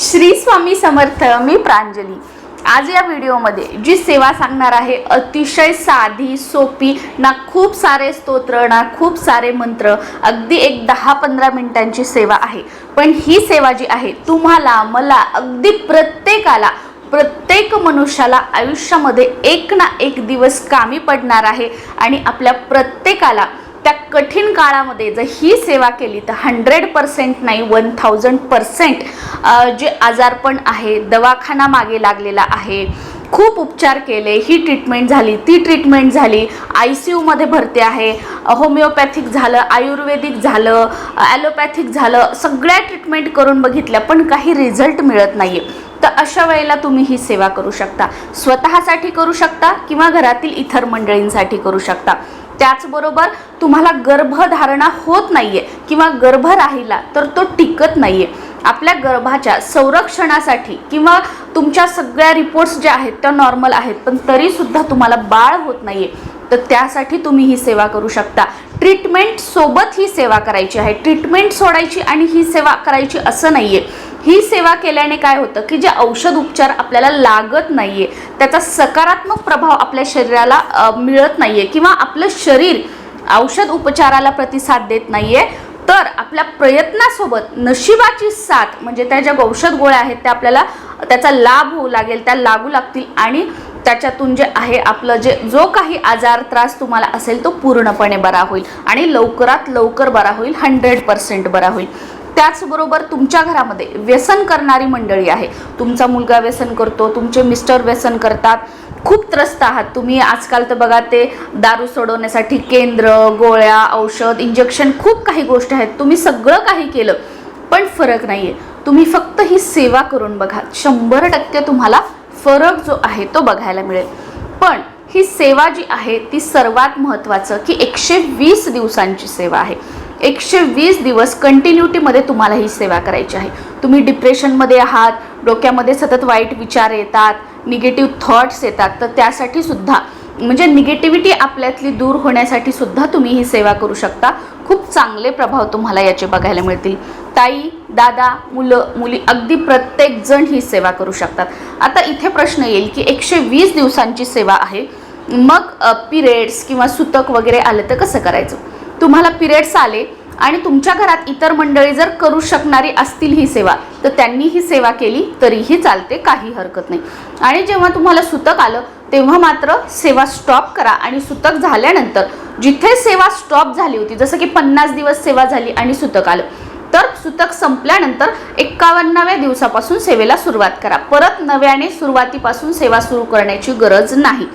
श्री स्वामी समर्थ मी प्रांजली. आज या व्हिडिओमध्ये जी सेवा सांगणार आहे अतिशय साधी सोपी ना खूप सारे स्तोत्र ना खूप सारे मंत्र अगदी एक दहा पंधरा मिनिटांची सेवा आहे. पण ही सेवा जी आहे तुम्हाला मला अगदी प्रत्येकाला प्रत्येक मनुष्याला आयुष्यामध्ये एक ना एक दिवस कामी पडणार आहे आणि आपल्या प्रत्येकाला त्या कठीण काळामध्ये जर ही सेवा केली तर हंड्रेड पर्सेंट नाही वन थाउजंड पर्सेंट जे आजारपण आहे दवाखाना मागे लागलेला आहे खूप उपचार केले ही ट्रीटमेंट झाली ती ट्रीटमेंट झाली आय सी यूमध्ये भरती आहे होमिओपॅथिक झालं आयुर्वेदिक झालं ॲलोपॅथिक झालं सगळ्या ट्रीटमेंट करून बघितल्या पण काही रिझल्ट मिळत नाही तर अशा वेळेला तुम्ही ही सेवा करू शकता. स्वतःसाठी करू शकता किंवा घरातील इतर मंडळींसाठी करू शकता. त्याचबरोबर तुम्हाला गर्भधारणा होत नाहीये किंवा गर्भ राहिला तर तो टिकत नाहीये. आपल्या गर्भाच्या संरक्षणासाठी किंवा तुमच्या सगळ्या रिपोर्ट्स ज्या आहेत त्या नॉर्मल आहेत पण तरीसुद्धा तुम्हाला बाळ होत नाहीये. तर त्यासाठी तुम्ही ही सेवा करू शकता. ट्रीटमेंट सोबत ही सेवा करायची आहे. ट्रीटमेंट सोडायची आणि ही सेवा करायची असं नाहीये. ही सेवा केल्याने काय होतं की जे औषध उपचार आपल्याला लागत नाहीये त्याचा सकारात्मक प्रभाव आपल्या शरीराला मिळत नाहीये किंवा आपलं शरीर औषध उपचाराला प्रतिसाद देत नाहीये तर आपल्या प्रयत्नासोबत नशिबाची साथ म्हणजे त्या ज्या औषध गोळ्या आहेत त्या आपल्याला त्याचा लाभ होऊ लागेल त्या लागू लागतील आणि त्याच्यातून जे आहे आपलं जे जो काही आजार त्रास तुम्हाला असेल तो पूर्णपणे बरा होईल आणि लवकरात लवकर बरा होईल हंड्रेड पर्सेंट बरा होईल. त्याचबरोबर तुमच्या घरामध्ये व्यसन करणारी मंडळी आहे. तुमचा मुलगा व्यसन करतो तुमचे मिस्टर व्यसन करतात. खूप त्रस्त आहात तुम्ही. आजकाल तर बघा ते दारू सोडवण्यासाठी केंद्र गोळ्या औषध इंजेक्शन खूप काही गोष्टी आहेत. तुम्ही सगळं काही केलं पण फरक नाही आहे तुम्ही फक्त ही सेवा करून बघा. शंभर टक्के तुम्हाला फरक जो आहे तो बघायला मिळेल. पण ही सेवा जी आहे ती सर्वात महत्त्वाचं की एकशे वीस दिवसांची सेवा आहे. एकशे वीस दिवस कंटिन्युटीमध्ये तुम्हाला ही सेवा करायची आहे. तुम्ही डिप्रेशनमध्ये आहात डोक्यामध्ये सतत वाईट विचार येतात निगेटिव्ह थॉट्स येतात तर त्यासाठी सुद्धा म्हणजे निगेटिव्हिटी आपल्यातली दूर होण्यासाठी सुद्धा तुम्ही ही सेवा करू शकता. खूप चांगले प्रभाव तुम्हाला याचे बघायला मिळतील. ताई दादा मुलं मुली अगदी प्रत्येकजण ही सेवा करू शकतात. आता इथे प्रश्न येईल की एकशे वीस दिवसांची सेवा आहे. मग पिरियड्स किंवा सुतक वगैरे आलं तर कसं करायचं? तुम्हाला पिरियड्स आले आणि तुमच्या घरात इतर मंडळी जर करू शकणारी असतील ही सेवा तर त्यांनी ही सेवा केली तरीही चालते काही हरकत नाही. आणि जेव्हा तुम्हाला सुतक आलं तेव्हा मात्र सेवा स्टॉप करा आणि सुतक झाल्यानंतर जिथे सेवा स्टॉप झाली होती जसं की पन्नास दिवस सेवा झाली आणि सुतक आलं तर सुतक संपल्यानंतर एक्कावन्नाव्या दिवसापासून सेवेला सुरुवात करा. परत नव्याने सुरुवातीपासून सेवा सुरू करण्याची गरज नाही.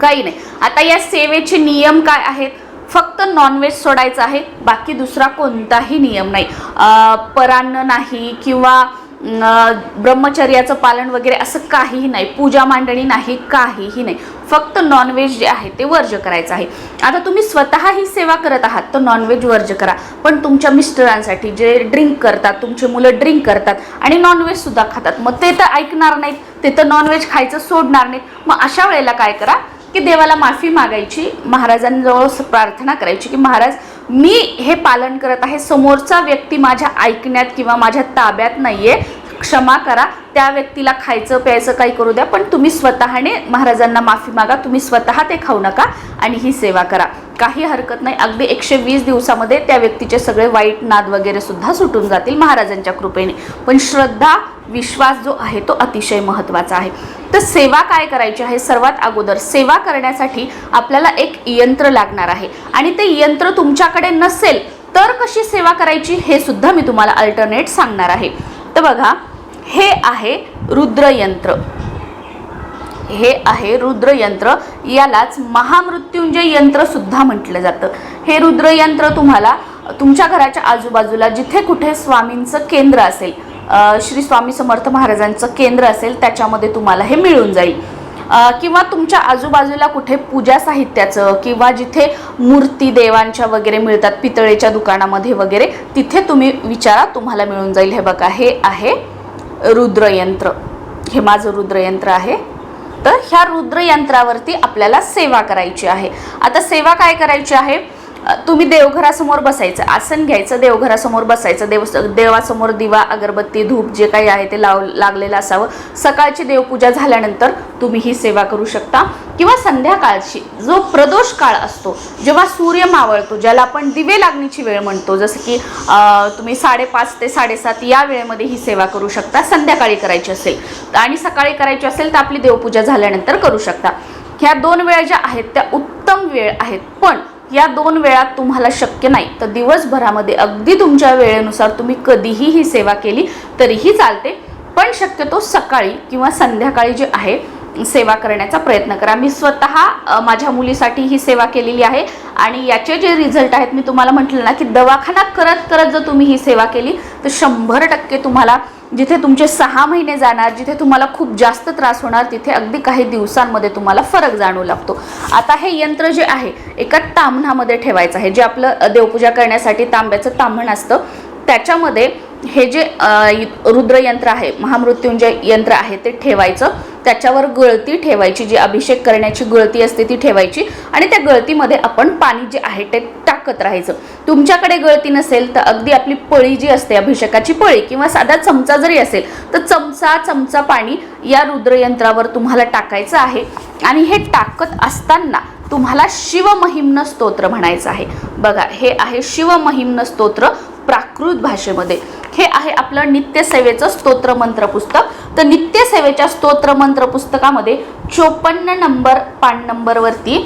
काही नाही. आता या सेवेचे नियम काय आहेत? फक्त नॉनव्हेज सोडायचं आहे बाकी दुसरा कोणताही नियम नाही. परान्न नाही किंवा ब्रह्मचर्याचं पालन वगैरे असं काहीही नाही पूजा मांडणी नाही काहीही नाही. फक्त नॉनव्हेज जे आहे ते वर्ज करायचं आहे. आता तुम्ही स्वतः ही सेवा करत आहात तर नॉनव्हेज वर्ज करा. पण तुमच्या मिस्टरांसाठी जे ड्रिंक करतात तुमचे मुलं ड्रिंक करतात आणि नॉनव्हेज सुद्धा खातात मग ते तर ऐकणार नाहीत ते तर नॉनव्हेज खायचं सोडणार नाहीत. मग अशा वेळेला काय करा की देवाला माफी मागायची महाराजांजवळ प्रार्थना करायची की महाराज मी हे पालन करत आहे समोरचा व्यक्ती माझ्या ऐकण्यात किंवा माझ्या ताब्यात नाही आहे क्षमा करा. त्या व्यक्तीला खायचं प्यायचं काही करू द्या पण तुम्ही स्वतःने महाराजांना माफी मागा. तुम्ही स्वतः ते खाऊ नका आणि ही सेवा करा. काही हरकत नाही. अगदी एकशे वीस दिवसामध्ये त्या व्यक्तीचे सगळे वाईट नाद वगैरे सुद्धा सुटून जातील महाराजांच्या कृपेने. पण श्रद्धा विश्वास जो आहे तो अतिशय महत्त्वाचा आहे. तर सेवा काय करायची आहे? सर्वात अगोदर सेवा करण्यासाठी आपल्याला एक यंत्र लागणार आहे. आणि ते यंत्र तुमच्याकडे नसेल तर कशी सेवा करायची हे सुद्धा मी तुम्हाला अल्टरनेट सांगणार आहे. तर बघा हे आहे रुद्रयंत्र. हे आहे रुद्रयंत्र. यालाच महामृत्युंजय यंत्र सुद्धा म्हटलं जातं. हे रुद्रयंत्र तुम्हाला तुमच्या घराच्या आजूबाजूला जिथे कुठे स्वामींचं केंद्र असेल श्री स्वामी समर्थ महाराजांचं केंद्र असेल त्याच्यामध्ये तुम्हाला हे मिळून जाईल. किंवा तुमच्या आजूबाजूला कुठे पूजा साहित्याचं किंवा जिथे मूर्ती देवांच्या वगैरे मिळतात पितळेच्या दुकानामध्ये वगैरे तिथे तुम्ही विचारा तुम्हाला मिळून जाईल. हे बघा हे आहे रुद्रयंत्र. हे माझं रुद्रयंत्र आहे. तर ह्या रुद्रयंत्रावरती आपल्याला सेवा करायची आहे. आता सेवा काय करायची आहे? तुम्ही देवघरासमोर बसायचं आसन घ्यायचं देवघरासमोर बसायचं देव देवासमोर दिवा अगरबत्ती धूप जे काही आहे ते लाव लागलेलं असावं. सकाळची देवपूजा झाल्यानंतर तुम्ही ही सेवा करू शकता. किंवा संध्याकाळची जो प्रदोष काळ असतो जेव्हा सूर्य मावळतो ज्याला आपण दिवे लागणीची वेळ म्हणतो जसं की तुम्ही साडेपाच ते साडेसात या वेळेमध्ये ही सेवा करू शकता संध्याकाळी करायची असेल. आणि सकाळी करायची असेल तर आपली देवपूजा झाल्यानंतर करू शकता. ह्या दोन वेळा ज्या आहेत त्या उत्तम वेळ आहेत. पण या दोन वेळात तुम्हाला शक्य नाही. तर दिवसभरामध्ये अगदी तुमच्या वेळेनुसार तुम्ही कधीही ही सेवा केली तरीही चालते. पण शक्यतो सकाळी किंवा संध्याकाळी जे आहे सेवा करण्याचा प्रयत्न करा. मी स्वतः माझ्या मुलीसाठी ही सेवा केलेली आहे आणि याचे जे रिझल्ट आहेत मी तुम्हाला म्हटलं ना की दवाखाना करत करत जर तुम्ही ही सेवा केली तर शंभर टक्के तुम्हाला जिथे तुमचे सहा महिने जाणार जिथे तुम्हाला खूप जास्त त्रास होणार तिथे अगदी काही दिवसांमध्ये तुम्हाला फरक जाणवू लागतो. आता हे यंत्र जे आहे एका ताम्हणामध्ये ठेवायचं आहे. जे आपलं देवपूजा करण्यासाठी तांब्याचं ताम्हण असतं. त्याच्यामध्ये हे जे रुद्रयंत्र आहे महामृत्युंजय यंत्र आहे ते ठेवायचं. त्याच्यावर गळती ठेवायची जी अभिषेक करण्याची गळती असते ती ठेवायची आणि त्या गळतीमध्ये आपण पाणी जे आहे ते टाकत राहायचं. तुमच्याकडे गळती नसेल तर अगदी आपली पळी जी असते अभिषेकाची पळी किंवा साधा चमचा जरी असेल तर चमचा चमचा पाणी या रुद्रयंत्रावर तुम्हाला टाकायचं आहे. आणि हे टाकत असताना तुम्हाला शिवमहिम्न स्तोत्र म्हणायचं आहे. बघा हे आहे शिवमहिम्न स्तोत्र. प्राकृत भाषेमध्ये. हे आहे आपलं नित्यसेवेचं स्तोत्र मंत्र पुस्तक तर नित्यसेवेच्या स्तोत्र मंत्र पुस्तकामध्ये चोपन्न नंबर पान नंबरवरती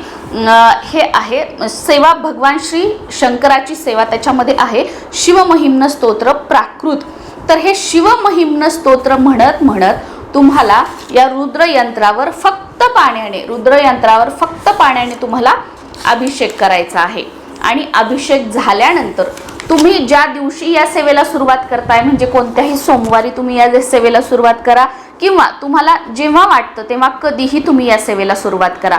हे आहे सेवा भगवान श्री शंकराची सेवा त्याच्यामध्ये आहे. शिवमहिम्न स्तोत्र प्राकृत. तर हे शिवमहिम्न स्तोत्र म्हणत म्हणत तुम्हाला या रुद्रयंत्रावर फक्त पाण्याने रुद्रयंत्रावर फक्त पाण्याने तुम्हाला अभिषेक करायचा आहे. आणि अभिषेक झाल्यानंतर तुम्ही ज्या दिवशी या सेवेला सुरुवात करताय म्हणजे कोणत्याही सोमवारी तुम्ही या सेवेला सुरुवात करा किंवा तुम्हाला जेव्हा वाटतं तेव्हा कधीही तुम्ही या सेवेला सुरुवात करा.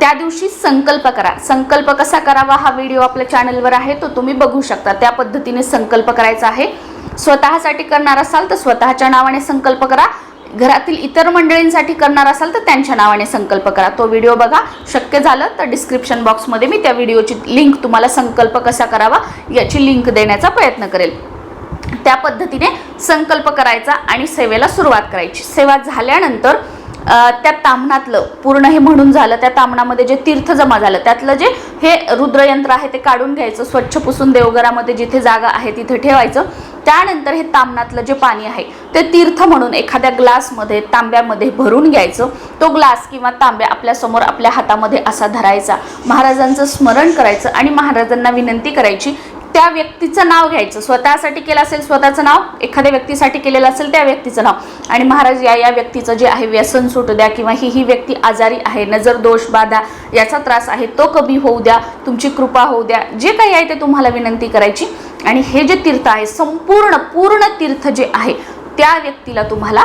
त्या दिवशी संकल्प करा. संकल्प कसा करावा हा व्हिडिओ आपल्या चॅनलवर आहे तो तुम्ही बघू शकता. त्या पद्धतीने संकल्प करायचा आहे. स्वतःसाठी करणार असाल तर स्वतःच्या नावाने संकल्प करा. घरातील इतर मंडळींसाठी करणार असाल तर त्यांच्या नावाने संकल्प करा. तो व्हिडिओ बघा. शक्य झालं तर डिस्क्रिप्शन बॉक्समध्ये मी त्या व्हिडिओची लिंक तुम्हाला संकल्प कसा करावा याची लिंक देण्याचा प्रयत्न करेल. त्या पद्धतीने संकल्प करायचा आणि सेवेला सुरुवात करायची. सेवा झाल्यानंतर त्या तामणातलं पूर्ण हे म्हणून झालं त्या तामणामध्ये जे तीर्थ जमा झालं त्यातलं जे हे रुद्रयंत्र आहे ते काढून घ्यायचं स्वच्छ पुसून देवघरामध्ये जिथे जागा आहे तिथे ठेवायचं. त्यानंतर हे तामणातलं जे पाणी आहे ते तीर्थ म्हणून एखाद्या ग्लासमध्ये तांब्यामध्ये भरून घ्यायचं. तो ग्लास किंवा तांब्या आपल्यासमोर आपल्या हातामध्ये असा धरायचा. महाराजांचं स्मरण करायचं आणि महाराजांना विनंती करायची त्या व्यक्तीचं नाव घ्यायचं. स्वतःसाठी केलं असेल स्वतःचं नाव एखाद्या व्यक्तीसाठी केलेलं असेल त्या व्यक्तीचं नाव. आणि महाराज या या व्यक्तीचं जे आहे व्यसन सुटू द्या किंवा ही ही व्यक्ती आजारी आहे नजर दोष बाधा याचा त्रास आहे तो कमी होऊ द्या तुमची कृपा होऊ द्या जे काही आहे ते तुम्हाला विनंती करायची. आणि हे जे तीर्थ आहे संपूर्ण पूर्ण तीर्थ जे आहे त्या व्यक्तीला तुम्हाला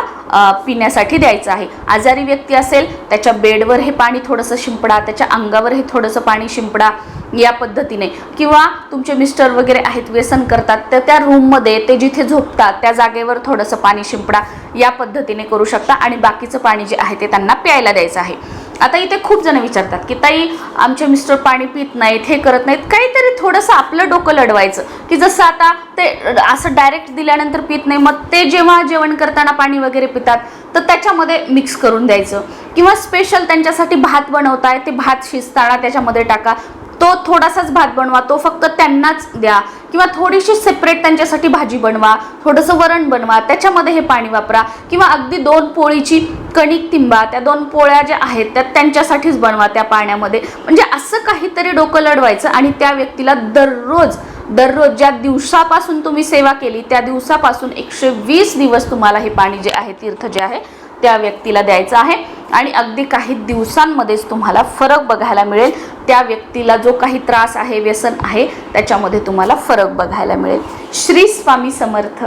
पिण्यासाठी द्यायचं आहे. आजारी व्यक्ती असेल त्याच्या बेडवर हे पाणी थोडंसं शिंपडा त्याच्या अंगावर हे थोडंसं पाणी शिंपडा या पद्धतीने. किंवा तुमचे मिस्टर वगैरे आहेत व्यसन करतात तर त्या रूममध्ये ते जिथे झोपतात त्या जागेवर थोडंसं पाणी शिंपडा या पद्धतीने करू शकता आणि बाकीचं पाणी जे आहे ते त्यांना प्यायला द्यायचं आहे. आता इथे खूप जण विचारतात की ताई आमचे मिस्टर पाणी पित नाहीत हे करत नाहीत. काहीतरी थोडंसं आपलं डोकं लढवायचं की जसं आता ते असं डायरेक्ट दिल्यानंतर पित नाही मग ते जेव्हा जेवण करताना पाणी वगैरे पितात तर त्याच्यामध्ये मिक्स करून द्यायचं. किंवा स्पेशल त्यांच्यासाठी भात बनवताय ते भात शिजताना त्याच्यामध्ये टाका. तो थोडासाच भात बनवा तो फक्त त्यांनाच द्या. किंवा थोडीशी सेपरेट त्यांच्यासाठी भाजी बनवा थोडंसं वरण बनवा त्याच्यामध्ये हे पाणी वापरा. किंवा अगदी दोन पोळीची कणिक तिंबा त्या दोन पोळ्या ज्या आहेत त्या त्यांच्यासाठीच बनवा त्या पाण्यामध्ये. म्हणजे असं काहीतरी डोकं लढवायचं आणि त्या व्यक्तीला दररोज दररोज ज्या दिवसापासून तुम्ही सेवा केली त्या दिवसापासून एकशे वीस दिवस तुम्हाला हे पाणी जे आहे तीर्थ जे आहे त्या व्यक्तीला द्यायचं आहे. आणि अगदी काही दिवसांमध्येच तुम्हाला फरक बघायला मिळेल. त्या व्यक्तीला जो काही त्रास आहे व्यसन आहे त्याच्यामध्ये तुम्हाला फरक बघायला मिळेल. श्री स्वामी समर्थ.